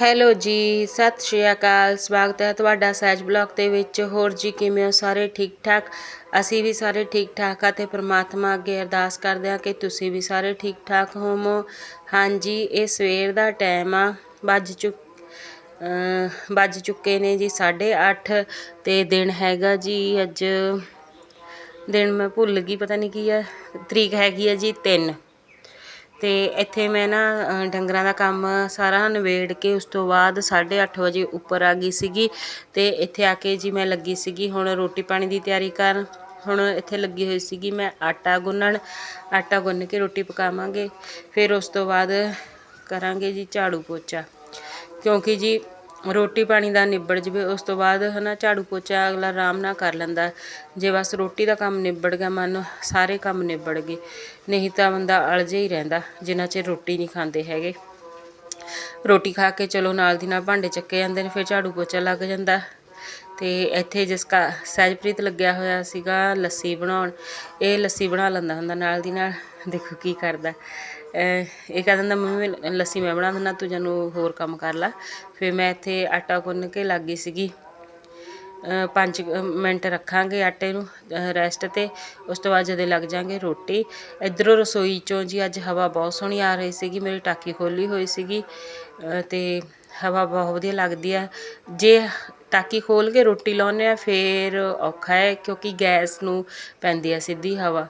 Hello ਜੀ, ਸਤਿ ਸ਼੍ਰੀ ਅਕਾਲ, ਸਵਾਗਤ ਹੈ ਤੁਹਾਡਾ ਸਹਿਜ ਬਲੌਗ ਦੇ ਵਿੱਚ। ਹੋਰ ਜੀ, ਕਿਵੇਂ ਹੋ ਸਾਰੇ ਠੀਕ ਠਾਕ ਅਸੀਂ ਵੀ ਸਾਰੇ ਠੀਕ ਠਾਕ ਆ ਤੇ ਪ੍ਰਮਾਤਮਾ ਅੱਗੇ ਅਰਦਾਸ ਕਰਦੇ ਹਾਂ ਕਿ ਤੁਸੀਂ ਵੀ ਸਾਰੇ ਠੀਕ ਠਾਕ ਹੋਵੋ। ਹਾਂਜੀ, ਇਹ ਸਵੇਰ ਦਾ ਟਾਈਮ ਆ, ਵੱਜ ਚੁੱਕ ਵੱਜ ਚੁੱਕੇ ਨੇ ਜੀ 8:30 ਤੇ ਦਿਨ ਹੈਗਾ ਜੀ ਅੱਜ, ਦਿਨ ਮੈਂ ਭੁੱਲ ਗਈ, ਪਤਾ ਨਹੀਂ ਕੀ ਆ ਤਰੀਕ ਹੈਗੀ ਆ ਜੀ 3 ਅਤੇ ਇੱਥੇ ਮੈਂ ਨਾ ਡੰਗਰਾਂ ਦਾ ਕੰਮ ਸਾਰਾ ਨਿਬੇੜ ਕੇ ਉਸ ਤੋਂ ਬਾਅਦ 8:30 ਵਜੇ ਉੱਪਰ ਆ ਗਈ ਸੀਗੀ ਅਤੇ ਇੱਥੇ ਆ ਕੇ ਜੀ ਮੈਂ ਲੱਗੀ ਸੀਗੀ ਹੁਣ ਰੋਟੀ ਪਾਣੀ ਦੀ ਤਿਆਰੀ ਕਰਨ ਹੁਣ ਇੱਥੇ ਲੱਗੀ ਹੋਈ ਸੀਗੀ ਮੈਂ ਆਟਾ ਗੁੰਨਣ, ਆਟਾ ਗੁੰਨ ਕੇ ਰੋਟੀ ਪਕਾਵਾਂਗੇ, ਫਿਰ ਉਸ ਤੋਂ ਬਾਅਦ ਕਰਾਂਗੇ ਜੀ ਝਾੜੂ ਪੋਚਾ, ਕਿਉਂਕਿ ਜੀ ਰੋਟੀ ਪਾਣੀ ਦਾ ਨਿਬੜ ਜਵੇ, ਉਸ ਤੋਂ ਬਾਅਦ ਹੈ ਨਾ ਝਾੜੂ ਪੋਚਾ ਅਗਲਾ ਆਰਾਮ ਨਾਲ ਕਰ ਲੈਂਦਾ। ਜੇ ਬਸ ਰੋਟੀ ਦਾ ਕੰਮ ਨਿਬੜ ਗਿਆ, ਮਨ ਸਾਰੇ ਕੰਮ ਨਿਬੜ ਗਏ, ਨਹੀਂ ਤਾਂ ਬੰਦਾ ਅਲਝੇ ਹੀ ਰਹਿੰਦਾ, ਜਿੰਨਾ ਚਿਰ ਰੋਟੀ ਨਹੀਂ ਖਾਂਦੇ ਹੈਗੇ। ਰੋਟੀ ਖਾ ਕੇ ਚਲੋ ਨਾਲ ਦੀ ਨਾਲ ਭਾਂਡੇ ਚੱਕੇ ਜਾਂਦੇ ਨੇ, ਫਿਰ ਝਾੜੂ ਪੋਚਾ ਲੱਗ ਜਾਂਦਾ। ਤੇ ਇੱਥੇ ਜਿਸ ਕਾ ਸਹਿਜਪ੍ਰੀਤ ਲੱਗਿਆ ਹੋਇਆ ਸੀਗਾ ਲੱਸੀ ਬਣਾਉਣ, ਇਹ ਲੱਸੀ ਬਣਾ ਲੈਂਦਾ ਹੁੰਦਾ ਨਾਲ ਦੀ ਨਾਲ, ਦੇਖੋ ਕੀ ਕਰਦਾ। ਇਹ ਕਹਿ ਦਿੰਦਾ ਮੰਮੀ ਮੈਂ ਲੱਸੀ ਮੈਂ ਬਣਾ ਦਿੰਦਾ ਤੂੰ ਜਾਨੂੰ ਹੋਰ ਕੰਮ ਕਰ ਲੈ। ਫਿਰ ਮੈਂ ਇੱਥੇ ਆਟਾ ਗੁੰਨ ਕੇ ਲੱਗ ਗਈ ਸੀਗੀ। ਅ, ਪੰਜ ਮਿੰਟ ਰੱਖਾਂਗੇ ਆਟੇ ਨੂੰ ਰੈਸਟ ਤੇ। ਉਸ ਤੋਂ ਬਾਅਦ ਜਦੋਂ ਲੱਗ ਜਾਾਂਗੇ ਰੋਟੀ। ਇਧਰੋਂ ਰਸੋਈ ਚੋਂ ਜੀ ਅੱਜ ਹਵਾ ਬਹੁਤ ਸੋਹਣੀ ਆ ਰਹੀ ਸੀਗੀ ਮੇਰੀ ਟਾਕੀ ਖੋਲੀ ਹੋਈ ਸੀਗੀ ਅ, ਤੇ ਹਵਾ ਬਹੁਤ ਵਧੀਆ ਲੱਗਦੀ ਆ। ਜੇ ਟਾਕੀ ਖੋਲ ਕੇ ਰੋਟੀ ਲਾਉਂਦੇ ਆ ਫੇਰ ਔਖਾ ਹੈ ਕਿਉਂਕਿ ਗੈਸ ਨੂੰ ਪੈਂਦੀ ਆ ਸਿੱਧੀ ਹਵਾ।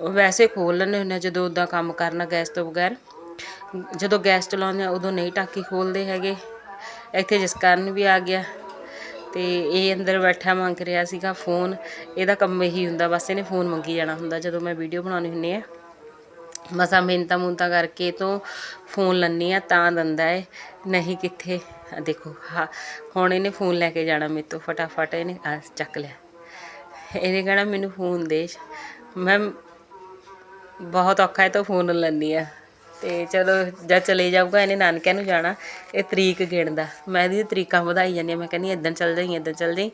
ਵੈਸੇ ਖੋਲ ਲੈਂਦੇ ਹੁੰਦੇ ਆ ਜਦੋਂ ਉਦਾਂ ਕੰਮ ਕਰਨਾ ਗੈਸ ਤੋਂ ਬਗੈਰ। ਜਦੋਂ ਗੈਸ ਚਲਾਉਂਦੇ ਆ ਉਦੋਂ ਨਹੀਂ ਟਾਕੀ ਖੋਲਦੇ ਹੈਗੇ। ਇੱਥੇ ਜਿਸ ਕਾਰਨ ਵੀ ਆ ਗਿਆ ਤੇ ਇਹ ਅੰਦਰ ਬੈਠਾ ਮੰਗ ਰਿਹਾ ਸੀਗਾ ਫੋਨ। ਇਹਦਾ ਕੰਮ ਇਹੀ ਹੁੰਦਾ, ਬਸ ਇਹਨੇ ਫੋਨ ਮੰਗੀ ਜਾਣਾ ਹੁੰਦਾ ਜਦੋਂ ਮੈਂ ਵੀਡੀਓ ਬਣਾਉਣੀ ਹੁੰਦੀ ਆ। ਮਸਾਂ ਮਿਹਨਤਾਂ ਮੁੰਤਾ ਕਰਕੇ ਤੋਂ ਫੋਨ ਲੰਨੀ ਆ, ਤਾਂ ਦੰਦਾ ਏ, ਨਹੀਂ ਕਿੱਥੇ। ਦੇਖੋ, ਹਾਂ, ਹੁਣ ਇਹਨੇ ਫੋਨ ਲੈ ਕੇ ਜਾਣਾ ਮੇਰੇ ਤੋਂ, ਫਟਾਫਟ ਇਹਨੇ ਆ ਚੱਕ ਲਿਆ। ਇਹਨੇ ਕਹਿਣਾ ਮੈਨੂੰ ਫੋਨ ਦੇ। ਮੈਂ ਬਹੁਤ ਔਖਾ ਹੈ ਤਾਂ ਫੋਨ ਲੈਂਦੀ ਆ। ਤੇ ਚਲੋ, ਜਦ ਚਲੇ ਜਾਊਗਾ, ਇਹਨੇ ਨਾਨਕਿਆਂ ਨੂੰ ਜਾਣਾ, ਇਹ ਤਰੀਕ ਗਿਣਦਾ। ਮੈਂ ਇਹਦੀ ਤਰੀਕਾਂ ਵਧਾਈ ਜਾਂਦੀ ਹਾਂ, ਮੈਂ ਕਹਿੰਦੀ ਇਦਾਂ ਚੱਲ ਜਾਈ ਇਦਾਂ ਚੱਲ ਜਾਈ।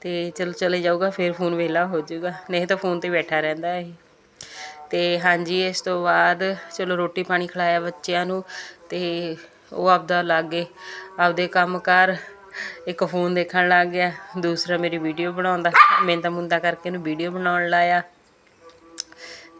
ਤੇ ਚਲੋ, ਚਲੇ ਜਾਊਗਾ, ਫਿਰ ਫੋਨ ਵੇਲਾ ਹੋ ਜਾਊਗਾ। ਨਹੀਂ ਤਾਂ ਫੋਨ ਤੇ ਬੈਠਾ ਰਹਿੰਦਾ ਇਹ। ਤੇ ਹਾਂਜੀ, ਇਸ ਤੋਂ ਬਾਅਦ ਚਲੋ, ਰੋਟੀ ਪਾਣੀ ਖਿਲਾਇਆ ਬੱਚਿਆਂ ਨੂੰ, ਤੇ ਉਹ ਆਪਦਾ ਲਾਗੇ, ਆਪਦੇ ਕੰਮ ਕਰ ਇੱਕ ਫੋਨ ਦੇਖਣ ਲੱਗ ਗਿਆ। ਦੂਸਰਾ ਮੇਰੀ ਵੀਡੀਓ ਬਣਾਉਂਦਾ। ਮਿਹਨਤਾਂ ਮੁੰਦਾ ਕਰਕੇ ਇਹਨੂੰ ਵੀਡੀਓ ਬਣਾਉਣ ਲਾਇਆ।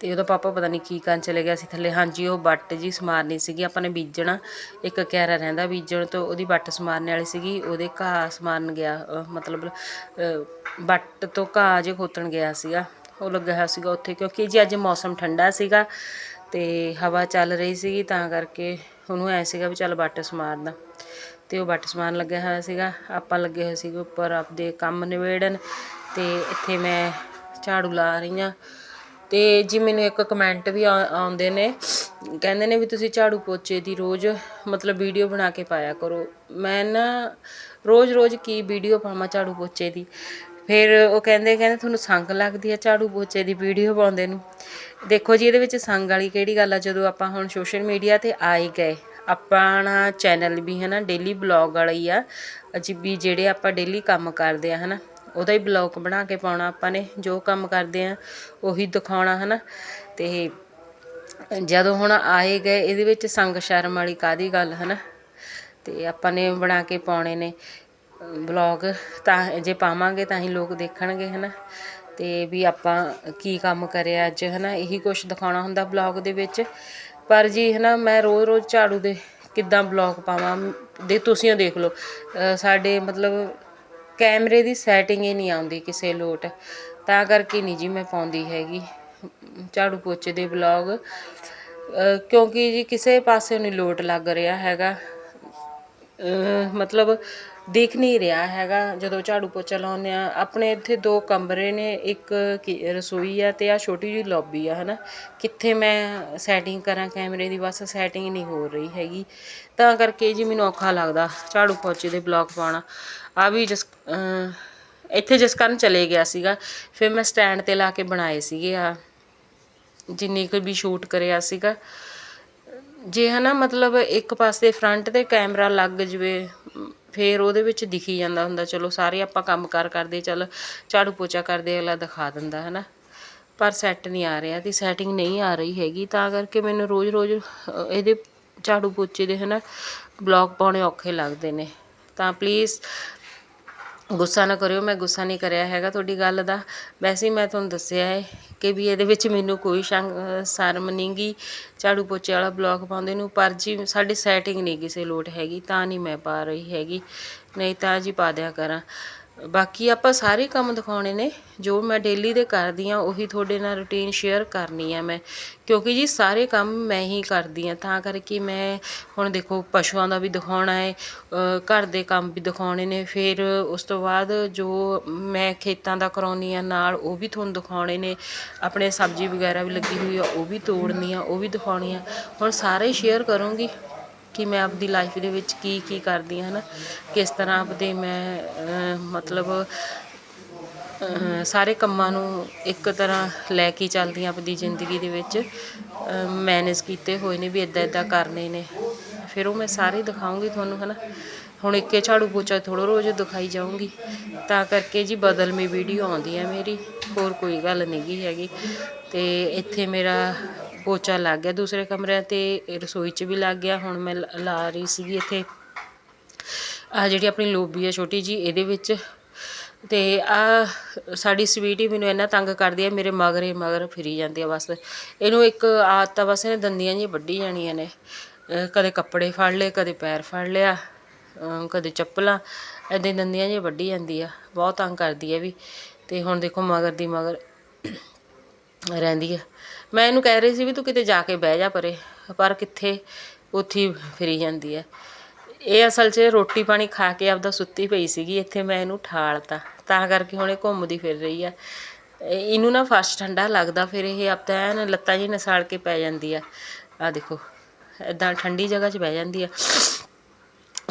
ਤੇ ਉਹਦਾ ਪਾਪਾ ਪਤਾ ਨਹੀਂ ਕੀ ਕਰਨ ਚਲੇ ਗਿਆ ਸੀ ਥੱਲੇ। ਹਾਂਜੀ, ਉਹ ਬੱਟ ਜੀ ਸਮਾਰਨੀ ਸੀਗੀ, ਆਪਾਂ ਨੇ ਬੀਜਣਾ। ਇੱਕ ਕਿਆਰਾ ਰਹਿੰਦਾ ਬੀਜਣ ਤੋਂ, ਉਹਦੀ ਬੱਟ ਸਮਾਰਨੇ ਵਾਲੀ ਸੀਗੀ, ਉਹਦੇ ਘਾਹ ਸਮਾਰਨ ਗਿਆ ਮਤਲਬ, ਅਹ ਬੱਟ ਤੋਂ ਘਾਹ ਜੇ ਖੋਤਣ ਗਿਆ ਸੀਗਾ। ਉਹ ਲੱਗਾ ਹੋਇਆ ਸੀਗਾ ਉੱਥੇ, ਕਿਉਂਕਿ ਜੀ ਅੱਜ ਮੌਸਮ ਠੰਡਾ ਸੀਗਾ ਤੇ ਹਵਾ ਚੱਲ ਰਹੀ ਸੀਗੀ, ਤਾਂ ਕਰਕੇ ਉਹਨੂੰ ਐ ਸੀਗਾ ਵੀ ਚੱਲ ਬੱਟ ਸਮਾਰਦਾ। ਤੇ ਉਹ ਬੱਟ ਸਮਾਰਨ ਲੱਗਿਆ ਹੋਇਆ ਸੀਗਾ। ਆਪਾਂ ਲੱਗੇ ਹੋਏ ਸੀਗੇ ਉੱਪਰ ਆਪਦੇ ਕੰਮ ਨਿਬੇੜਨ ਤੇ ਇੱਥੇ ਮੈਂ ਝਾੜੂ ਲਾ ਰਹੀ ਹਾਂ। ਅਤੇ ਜੀ ਮੈਨੂੰ ਇੱਕ ਕਮੈਂਟ ਵੀ ਆ- ਆਉਂਦੇ ਨੇ, ਕਹਿੰਦੇ ਨੇ ਵੀ ਤੁਸੀਂ ਝਾੜੂ ਪੋਚੇ ਦੀ ਰੋਜ਼ ਮਤਲਬ ਵੀਡੀਓ ਬਣਾ ਕੇ ਪਾਇਆ ਕਰੋ। ਮੈਂ ਨਾ ਰੋਜ਼-ਰੋਜ਼ ਕੀ ਵੀਡੀਓ ਪਾਵਾਂ ਝਾੜੂ ਪੋਚੇ ਦੀ? ਫਿਰ ਉਹ ਕਹਿੰਦੇ ਕਹਿੰਦੇ ਤੁਹਾਨੂੰ ਸੰਗ ਲੱਗਦੀ ਆ ਝਾੜੂ ਪੋਚੇ ਦੀ ਵੀਡੀਓ ਪਾਉਂਦੇ ਨੂੰ। ਦੇਖੋ ਜੀ, ਇਹਦੇ ਵਿੱਚ ਸੰਗ ਵਾਲੀ ਕਿਹੜੀ ਗੱਲ ਆ? ਜਦੋਂ ਆਪਾਂ ਹੁਣ ਸੋਸ਼ਲ ਮੀਡੀਆ ਤੇ ਆ ਹੀ ਗਏ ਆਪਣਾ ਚੈਨਲ ਵੀ ਹੈ ਨਾ ਡੇਲੀ ਬਲੌਗ ਵਾਲਾ ਹੀ ਆ। ਅਜੀ ਵੀ ਜਿਹੜੇ ਆਪਾਂ ਡੇਲੀ ਕੰਮ ਕਰਦੇ ਆ, ਹਨਾ। ਉਹਦਾ ਹੀ ਬਲੌਗ ਬਣਾ ਕੇ ਪਾਉਣਾ ਆਪਾਂ ਨੇ, ਜੋ ਕੰਮ ਕਰਦੇ ਆ, ਉਹੀ ਦਿਖਾਉਣਾ, ਹਨਾ? ਤੇ ਜਦੋਂ ਹੁਣ ਆਏ ਗਏ, ਇਹਦੇ ਵਿੱਚ ਸੰਗ ਸ਼ਰਮ ਵਾਲੀ ਕਾਦੀ ਗੱਲ, ਹਨਾ? ਤੇ ਆਪਾਂ ਨੇ ਬਣਾ ਕੇ ਪਾਉਣੇ ਨੇ ਬਲੌਗ, ਤਾਂ ਜੇ ਪਾਵਾਂਗੇ ਤਾਂ ਹੀ ਲੋਕ ਦੇਖਣਗੇ, ਹਨਾ? ਤੇ ਵੀ ਆਪਾਂ ਕੀ ਕੰਮ ਕਰਿਆ ਅੱਜ, ਹਨਾ? ਇਹੀ ਕੁਝ ਦਿਖਾਉਣਾ ਹੁੰਦਾ ਬਲੌਗ ਦੇ ਵਿੱਚ। ਪਰ ਜੀ, ਹਨਾ, ਮੈਂ ਰੋਜ਼-ਰੋਜ਼ ਝਾੜੂ ਦੇ ਕਿੱਦਾਂ ਬਲੌਗ ਪਾਵਾਂ, ਦੇ ਤੁਸੀਂ ਦੇਖ ਲਓ। ਸਾਡੇ ਮਤਲਬ ਕੈਮਰੇ ਦੀ ਸੈਟਿੰਗ ਹੀ ਨਹੀਂ ਆਉਂਦੀ ਕਿਸੇ ਲੋਟ। ਤਾਂ ਕਰਕੇ ਨਹੀਂ ਜੀ ਮੈਂ ਪਾਉਂਦੀ ਹੈਗੀ। ਝਾੜੂ ਪੋਚੇ ਦੇ ਬਲੌਗ ਕਿਉਂਕਿ ਜੀ ਕਿਸੇ ਪਾਸੇ ਨਹੀਂ ਲੋਟ ਲੱਗ ਰਿਹਾ ਹੈਗਾ। ਮਤਲਬ ਦਿਖ ਨਹੀਂ ਰਿਹਾ ਹੈਗਾ। ਜਦੋਂ ਝਾੜੂ ਪੋਚਾ ਲਾਉਂਦੇ ਹਾਂ, ਆਪਣੇ ਇੱਥੇ ਦੋ ਕਮਰੇ ਨੇ, ਇੱਕ ਕਿ- ਰਸੋਈ ਆ ਅਤੇ ਆਹ ਛੋਟੀ ਜਿਹੀ ਲੋਬੀ ਆ ਹੈ ਨਾ ਕਿੱਥੇ ਮੈਂ ਸੈਟਿੰਗ ਕਰਾਂ ਕੈਮਰੇ ਦੀ, ਬਸ ਸੈਟਿੰਗ ਨਹੀਂ ਹੋ ਰਹੀ ਹੈਗੀ। ਤਾਂ ਕਰਕੇ ਜੀ ਮੈਨੂੰ ਔਖਾ ਲੱਗਦਾ ਝਾੜੂ ਪੋਚੇ ਦੇ ਬਲੌਗ ਪਾਉਣਾ। ਆ ਵੀ ਜਸ ਇੱਥੇ ਜਿਸ ਕਾਰਨ ਚਲੇ ਗਿਆ ਸੀਗਾ, ਫਿਰ ਮੈਂ ਸਟੈਂਡ ਤੇ ਲਾ ਕੇ ਬਣਾਏ ਸੀਗੇ ਆ। ਜਿੰਨੀ ਕੁ ਵੀ ਸ਼ੂਟ ਕਰਿਆ ਸੀਗਾ। ਜੇ ਹਨਾ ਮਤਲਬ ਇੱਕ ਪਾਸੇ ਫਰੰਟ ਤੇ ਕੈਮਰਾ ਲੱਗ ਜਵੇ ਫੇਰ ਉਹਦੇ ਵਿੱਚ ਦਿਖੀ ਜਾਂਦਾ ਹੁੰਦਾ, ਚਲੋ ਸਾਰੇ ਆਪਾਂ ਕੰਮ ਕਾਰ ਕਰਦੇ, ਚੱਲ ਝਾੜੂ ਪੋਚਾ ਕਰਦੇ, ਅਗਲਾ ਦਿਖਾ ਦਿੰਦਾ ਹੈ ਨਾ ਪਰ ਸੈੱਟ ਨਹੀਂ ਆ ਰਿਹਾ ਤੇ ਸੈਟਿੰਗ ਨਹੀਂ ਆ ਰਹੀ ਹੈਗੀ, ਤਾਂ ਕਰਕੇ ਮੈਨੂੰ ਰੋਜ਼-ਰੋਜ਼ ਇਹਦੇ ਝਾੜੂ ਪੋਚੇ ਦੇ, ਹਨਾ ਬਲੌਗ ਪਾਉਣੇ ਔਖੇ ਲੱਗਦੇ ਨੇ। ਤਾਂ ਪਲੀਜ਼ ਗੁੱਸਾ ਨਾ ਕਰਿਓ, ਮੈਂ ਗੁੱਸਾ ਨਹੀਂ ਕਰਿਆ ਹੈਗਾ ਤੁਹਾਡੀ ਗੱਲ ਦਾ। ਵੈਸੇ ਮੈਂ ਤੁਹਾਨੂੰ ਦੱਸਿਆ ਹੈ ਕਿ ਵੀ ਇਹਦੇ ਵਿੱਚ ਮੈਨੂੰ ਕੋਈ ਸ਼ੰਗ, ਸ਼ਰਮ ਨਹੀਂ ਗੀ। ਝਾੜੂ ਪੋਚੇ ਵਾਲਾ ਬਲੌਗ ਪਾਉਂਦੇ ਨੂੰ, ਪਰ ਜੀ ਸਾਡੀ ਸੈਟਿੰਗ ਨਹੀਂ ਕਿਸੇ ਲੋਟ ਹੈਗੀ, ਤਾਂ ਨਹੀਂ ਮੈਂ ਪਾ ਰਹੀ ਹੈਗੀ। ਨਹੀਂ ਤਾਂ ਜੀ ਪਾ ਦਿਆ ਕਰਾਂ। ਬਾਕੀ ਆਪਾਂ ਸਾਰੇ ਕੰਮ ਦਿਖਾਉਣੇ ਨੇ। ਜੋ ਮੈਂ ਡੇਲੀ ਦੇ ਕਰਦੀ ਆ ਉਹੀ ਤੁਹਾਡੇ ਨਾਲ ਰੁਟੀਨ ਸ਼ੇਅਰ ਕਰਨੀ ਆ ਮੈਂ। ਕਿਉਂਕਿ ਜੀ ਸਾਰੇ ਕੰਮ ਮੈਂ ਹੀ ਕਰਦੀ ਆ ਤਾਂ ਕਰਕੇ ਮੈਂ ਹੁਣ ਦੇਖੋ, ਪਸ਼ੂਆਂ ਦਾ ਵੀ ਦਿਖਾਉਣਾ ਹੈ ਘਰ ਦੇ ਕੰਮ ਵੀ ਦਿਖਾਉਣੇ ਨੇ। ਫਿਰ ਉਸ ਤੋਂ ਬਾਅਦ ਜੋ ਮੈਂ ਖੇਤਾਂ ਦਾ ਕਰਾਉਣੀ ਆ ਨਾਲ, ਉਹ ਵੀ ਤੁਹਾਨੂੰ ਦਿਖਾਉਣੇ ਨੇ। ਆਪਣੇ ਸਬਜ਼ੀ ਵਗੈਰਾ ਵੀ ਲੱਗੀ ਹੋਈ ਆ, ਉਹ ਵੀ ਤੋੜਨੀ ਆ, ਉਹ ਵੀ ਦਿਖਾਉਣੀ ਆ। ਹੁਣ ਸਾਰੇ ਸ਼ੇਅਰ ਕਰੂੰਗੀ। ਕਿ ਮੈਂ ਆਪਦੀ ਲਾਈਫ ਦੇ ਵਿੱਚ ਕੀ ਕੀ ਕਰਦੀ ਹਾਂ ਨਾ ਕਿਸ ਤਰ੍ਹਾਂ ਆਪਦੇ ਮੈਂ ਮਤਲਬ ਸਾਰੇ ਕੰਮਾਂ ਨੂੰ ਇੱਕ ਤਰ੍ਹਾਂ ਲੈ ਕੇ ਚੱਲਦੀ ਹਾਂ ਆਪਦੀ ਜ਼ਿੰਦਗੀ ਦੇ ਵਿੱਚ। ਮੈਨੇਜ ਕੀਤੇ ਹੋਏ ਨੇ ਵੀ ਇਦਾਂ ਇਦਾਂ ਕਰਨੇ ਨੇ। ਫਿਰ ਉਹ ਮੈਂ ਸਾਰੇ ਦਿਖਾਉਂਗੀ ਤੁਹਾਨੂੰ, ਹਨਾ? ਹੁਣ ਇੱਕੇ ਝਾੜੂ ਪੋਚਾ ਥੋੜ੍ਹਾ ਰੋਜ਼ ਦਿਖਾਈ ਜਾਊਂਗੀ। ਤਾਂ ਕਰਕੇ ਜੀ ਬਦਲਮੀ ਵੀਡੀਓ ਆਉਂਦੀ ਹੈ ਮੇਰੀ, ਹੋਰ ਕੋਈ ਗੱਲ ਨਹੀਂ ਹੈਗੀ। ਤੇ ਇੱਥੇ ਮੇਰਾ ਪੋਚਾ ਲੱਗ ਗਿਆ ਦੂਸਰੇ ਕਮਰਿਆਂ ਤੇ ਰਸੋਈ 'ਚ ਵੀ ਲੱਗ ਗਿਆ। ਹੁਣ ਮੈਂ ਲਾ- ਲਾ ਰਹੀ ਸੀਗੀ ਇੱਥੇ। ਆ ਜਿਹੜੀ ਆਪਣੀ ਲੋਬੀ ਹੈ ਛੋਟੀ ਜੀ, ਇਹਦੇ ਵਿੱਚ। ਤੇ ਆ ਸਾਡੀ ਸਵੀਟੀ ਮੈਨੂੰ ਇੰਨਾ ਤੰਗ ਕਰਦੀ ਹੈ ਮੇਰੇ ਮਗਰੇ ਮਗਰ ਫਿਰੀ ਜਾਂਦੀ ਆ ਬਸ। ਇਹਨੂੰ ਇੱਕ ਆਦਤ ਆ ਬਸ ਇਹਨੇ ਦੰਦੀਆਂ ਜੀ ਵੱਢੀ ਜਾਣੀਆਂ ਨੇ। ਕਦੇ ਕੱਪੜੇ ਫੜ ਲਏ, ਕਦੇ ਪੈਰ ਫੜ ਲਿਆ ਕਦੇ ਚੱਪਲਾਂ, ਏਦਾਂ ਹੀ ਦੰਦੀਆਂ ਜੀ ਵੱਢੀ ਜਾਂਦੀ ਆ। ਬਹੁਤ ਤੰਗ ਕਰਦੀ ਹੈ ਵੀ। ਤੇ ਹੁਣ ਦੇਖੋ ਮਗਰ ਦੀ ਮਗਰ ਰਹਿੰਦੀ ਆ। ਮੈਂ ਇਹਨੂੰ ਕਹਿ ਰਹੀ ਸੀ ਵੀ ਤੂੰ ਕਿਤੇ ਜਾ ਕੇ ਬਹਿ ਜਾ ਪਰੇ, ਪਰ ਕਿੱਥੇ ਉੱਥੇ ਹੀ ਫਿਰੀ ਜਾਂਦੀ ਹੈ। ਇਹ ਅਸਲ 'ਚ ਰੋਟੀ ਪਾਣੀ ਖਾ ਕੇ ਆਪਦਾ ਸੁੱਤੀ ਪਈ ਸੀਗੀ, ਇੱਥੇ ਮੈਂ ਇਹਨੂੰ ਠਾਲਤਾ। ਤਾਂ ਕਰਕੇ ਹੁਣ ਇਹ ਘੁੰਮਦੀ ਫਿਰ ਰਹੀ ਆ ਇਹਨੂੰ ਨਾ ਫਸਟ ਠੰਡਾ ਲੱਗਦਾ, ਫਿਰ ਇਹ ਆਪਦਾ ਐਨ ਲੱਤਾਂ ਜੀ ਨਸਾਲ ਕੇ ਪੈ ਜਾਂਦੀ ਆ ਆ ਦੇਖੋ ਇਦਾਂ ਠੰਡੀ ਜਗ੍ਹਾ 'ਚ ਬਹਿ ਜਾਂਦੀ ਆ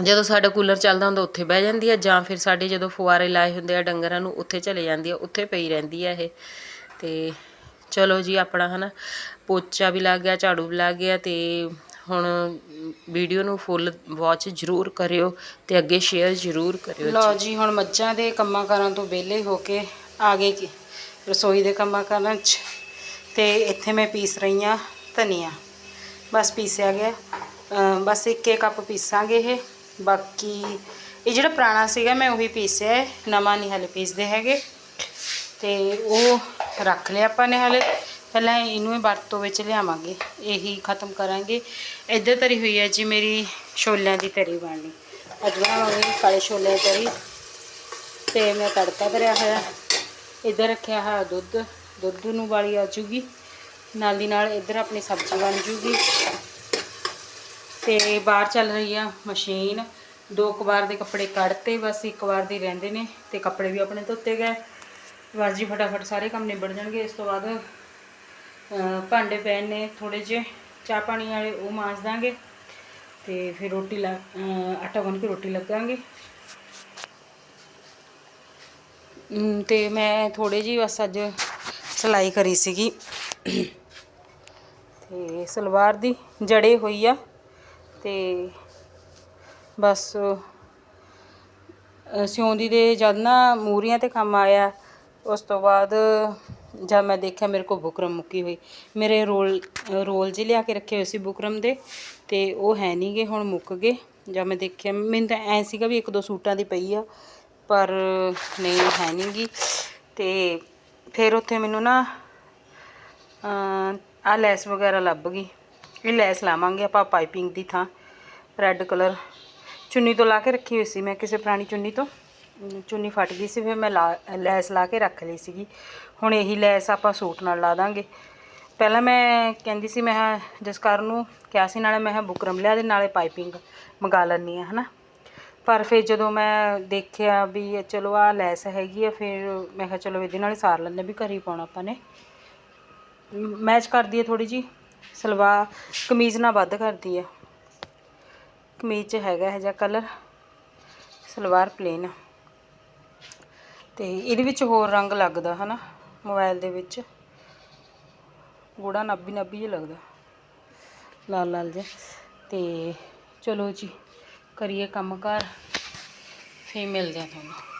ਜਦੋਂ ਸਾਡਾ ਕੂਲਰ ਚੱਲਦਾ ਹੁੰਦਾ, ਉੱਥੇ ਬਹਿ ਜਾਂਦੀ ਆ ਜਾਂ ਫਿਰ ਸਾਡੇ ਜਦੋਂ ਫੁਆਰੇ ਲਾਏ ਹੁੰਦੇ ਆ ਡੰਗਰਾਂ ਨੂੰ, ਉੱਥੇ ਚਲੇ ਜਾਂਦੀ ਆ ਉੱਥੇ ਪਈ ਰਹਿੰਦੀ ਆ ਇਹ। ਤੇ ਚਲੋ ਜੀ ਆਪਣਾ ਹਨਾ ਪੋਚਾ ਵੀ ਲੱਗ ਗਿਆ ਝਾੜੂ ਵੀ ਲੱਗ ਗਿਆ ਤੇ ਹੁਣ ਵੀਡੀਓ ਨੂੰ ਫੁੱਲ ਵਾਚ ਜ਼ਰੂਰ ਕਰਿਓ ਤੇ ਅੱਗੇ ਸ਼ੇਅਰ ਜ਼ਰੂਰ ਕਰਿਓ ਲਓ ਜੀ। ਹੁਣ ਮੱਝਾਂ ਦੇ ਕੰਮਾਂ ਕਾਰਾਂ ਤੋਂ ਵਿਹਲੇ ਹੋ ਕੇ ਆ ਗਏ ਰਸੋਈ ਦੇ ਕੰਮਾਂ ਕਾਰਾਂ 'ਚ ਤੇ ਇੱਥੇ ਮੈਂ ਪੀਸ ਰਹੀ ਹਾਂ ਧਨੀਆ। ਬਸ ਪੀਸਿਆ ਗਿਆ। ਬਸ ਇੱਕ ਇੱਕ ਕੱਪ ਪੀਸਾਂਗੇ ਇਹ। ਬਾਕੀ ਇਹ ਜਿਹੜਾ ਪੁਰਾਣਾ ਸੀਗਾ ਮੈਂ ਉਹੀ ਪੀਸਿਆ ਨਵਾਂ ਨਹੀਂ ਹਲੇ ਪੀਸਦੇ ਹੈਗੇ। ਤੇ ਉਹ ਰੱਖ ਲਿਆ ਆਪਾਂ ਨੇ ਹਲੇ। ਪਹਿਲਾਂ ਇਹਨੂੰ ਹੀ ਵਰਤੋਂ ਵਿੱਚ ਲਿਆਵਾਂਗੇ। ਇਹੀ ਖਤਮ ਕਰਾਂਗੇ। ਇੱਧਰ ਤਰੀ ਹੋਈ ਹੈ ਜੀ ਮੇਰੀ ਛੋਲਿਆਂ ਦੀ ਤਰੀ ਬਣਨੀ। ਅੱਜ ਬਣਾਵਾਂਗੇ ਕਾਲੇ ਛੋਲੇ ਦੀ ਤਰੀ। ਤੇ ਮੈਂ ਤੜਕਾ ਭਰਿਆ ਹੋਇਆ। ਇੱਧਰ ਰੱਖਿਆ ਹੋਇਆ ਦੁੱਧ। ਦੁੱਧ ਨੂੰ ਵਾਲੀ ਆ ਜੂਗੀ। ਨਾਲ ਦੀ ਨਾਲ ਇੱਧਰ ਆਪਣੀ ਸਬਜ਼ੀ ਬਣ ਜੂਗੀ। ਤੇ ਬਾਹਰ ਚੱਲ ਰਹੀ ਆ ਮਸ਼ੀਨ। ਦੋ ਕੁ ਵਾਰ ਦੇ ਕੱਪੜੇ ਕੱਢਤੇ, ਬਸ ਇੱਕ ਵਾਰ ਦੇ ਰਹਿੰਦੇ ਨੇ। ਤੇ ਕੱਪੜੇ ਵੀ ਆਪਣੇ ਧੋਤੇ ਗਏ। ਬਸ ਜੀ ਫਟਾਫਟ ਸਾਰੇ ਕੰਮ ਨਿਬੜ ਜਾਣਗੇ। ਇਸ ਤੋਂ ਬਾਅਦ ਭਾਂਡੇ ਪਏ ਨੇ ਥੋੜੇ ਜਿਹੇ ਚਾਹ ਪਾਣੀ ਵਾਲੇ ਉਹ ਮਾਂਜ ਦਾਂਗੇ ਤੇ ਫਿਰ ਰੋਟੀ ਲਾ ਆਟਾ ਗੁੰਨ ਕੇ ਰੋਟੀ ਲੱਗਾਂਗੇ। ਅਮ, ਤੇ ਮੈਂ ਥੋੜੇ ਜੀ ਬਸ ਅੱਜ ਸਿਲਾਈ ਕਰੀ ਸੀਗੀ। ਤੇ ਸਲਵਾਰ ਦੀ ਜੜੇ ਹੋਈ ਆ ਤੇ ਬਸ ਸਿਉਂਦੀ ਦੇ ਜਦ ਨਾ ਮੂਰੀਆਂ ਤੇ ਕੰਮ ਆਇਆ ਉਸ ਤੋਂ ਬਾਅਦ ਜਦ ਮੈਂ ਦੇਖਿਆ ਮੇਰੇ ਕੋਲ ਬੁਕਰਮ ਮੁੱਕੀ ਹੋਈ, ਮੇਰੇ ਰੋਲ ਰੋਲ ਜਿਹੇ ਲਿਆ ਕੇ ਰੱਖੇ ਹੋਏ ਸੀ ਬੁਕਰਮ ਦੇ ਅਤੇ ਉਹ ਹੈ ਨਹੀਂ ਗੇ, ਹੁਣ ਮੁੱਕ ਗਏ। ਜਦ ਮੈਂ ਦੇਖਿਆ, ਮੈਨੂੰ ਤਾਂ ਐਂ ਸੀਗਾ ਵੀ ਇੱਕ ਦੋ ਸੂਟਾਂ ਦੀ ਪਈ ਆ, ਪਰ ਨਹੀਂ, ਹੈ ਨਹੀਂ ਗੀ। ਅਤੇ ਫਿਰ ਉੱਥੇ ਮੈਨੂੰ ਨਾ ਆ ਲੈਸ ਵਗੈਰਾ ਲੱਭ ਗਈ। ਇਹ ਲੈਸ ਲਾਵਾਂਗੇ ਆਪਾਂ ਪਾਈਪਿੰਗ ਦੀ ਥਾਂ, ਰੈੱਡ ਕਲਰ। ਚੁੰਨੀ ਤੋਂ ਲਾ ਕੇ ਰੱਖੀ ਹੋਈ ਸੀ ਮੈਂ, ਕਿਸੇ ਪੁਰਾਣੀ ਚੁੰਨੀ ਤੋਂ। ਚੁੰਨੀ ਫਟ ਗਈ ਸੀ, ਫਿਰ ਮੈਂ ਲਾ, ਲੈਸ ਲਾ ਕੇ ਰੱਖ ਲਈ ਸੀਗੀ। ਹੁਣ ਇਹੀ ਲੈਸ ਆਪਾਂ ਸੂਟ ਨਾਲ ਲਾ ਦਾਂਗੇ। ਪਹਿਲਾਂ ਮੈਂ ਕਹਿੰਦੀ ਸੀ, ਮੈਂ ਕਿਹਾ ਜਸਕਰ ਨੂੰ ਕਿਹਾ ਸੀ, ਨਾਲੇ ਮੈਂ ਕਿਹਾ ਬੁਕਰਮ ਲਿਆ ਦੇ, ਨਾਲੇ ਪਾਈਪਿੰਗ ਮੰਗਾ ਲੈਣੀ ਆ ਹਨਾ। ਪਰ ਫਿਰ ਜਦੋਂ ਮੈਂ ਦੇਖਿਆ ਵੀ ਚਲੋ ਆ ਲੈਸ ਹੈਗੀ ਆ, ਫਿਰ ਮੈਂ ਕਿਹਾ ਚਲੋ ਇਹਦੇ ਨਾਲ ਸਾਰ ਲੈਂਦੇ ਵੀ ਘਰ ਹੀ ਪਾਉਣਾ ਆਪਾਂ ਨੇ। ਮੈਚ ਕਰਦੀ ਹੈ ਥੋੜੀ ਜੀ ਸਲਵਾਰ, ਕਮੀਜ਼ ਨਾਲ ਵੱਧ ਕਰਦੀ ਹੈ ਕਮੀਜ਼ 'ਚ ਹੈਗਾ ਇਹ ਜਿਹਾ ਕਲਰ ਸਲਵਾਰ ਪਲੇਨ ਤੇ ਇਹਦੇ ਵਿੱਚ ਹੋਰ ਰੰਗ ਲੱਗਦਾ ਹਨਾ ਮੋਬਾਈਲ ਦੇ ਵਿੱਚ। ਗੂੜਾ ਨਾਭੀ ਨਾਭੀ ਜਿਹਾ ਲੱਗਦਾ। ਲਾਲ ਲਾਲ ਜਿਹਾ। ਤੇ ਚਲੋ ਜੀ, ਕਰੀਏ ਕੰਮ ਕਾਰ ਫੇਰ ਮਿਲਦੇ ਆ ਤੁਹਾਨੂੰ।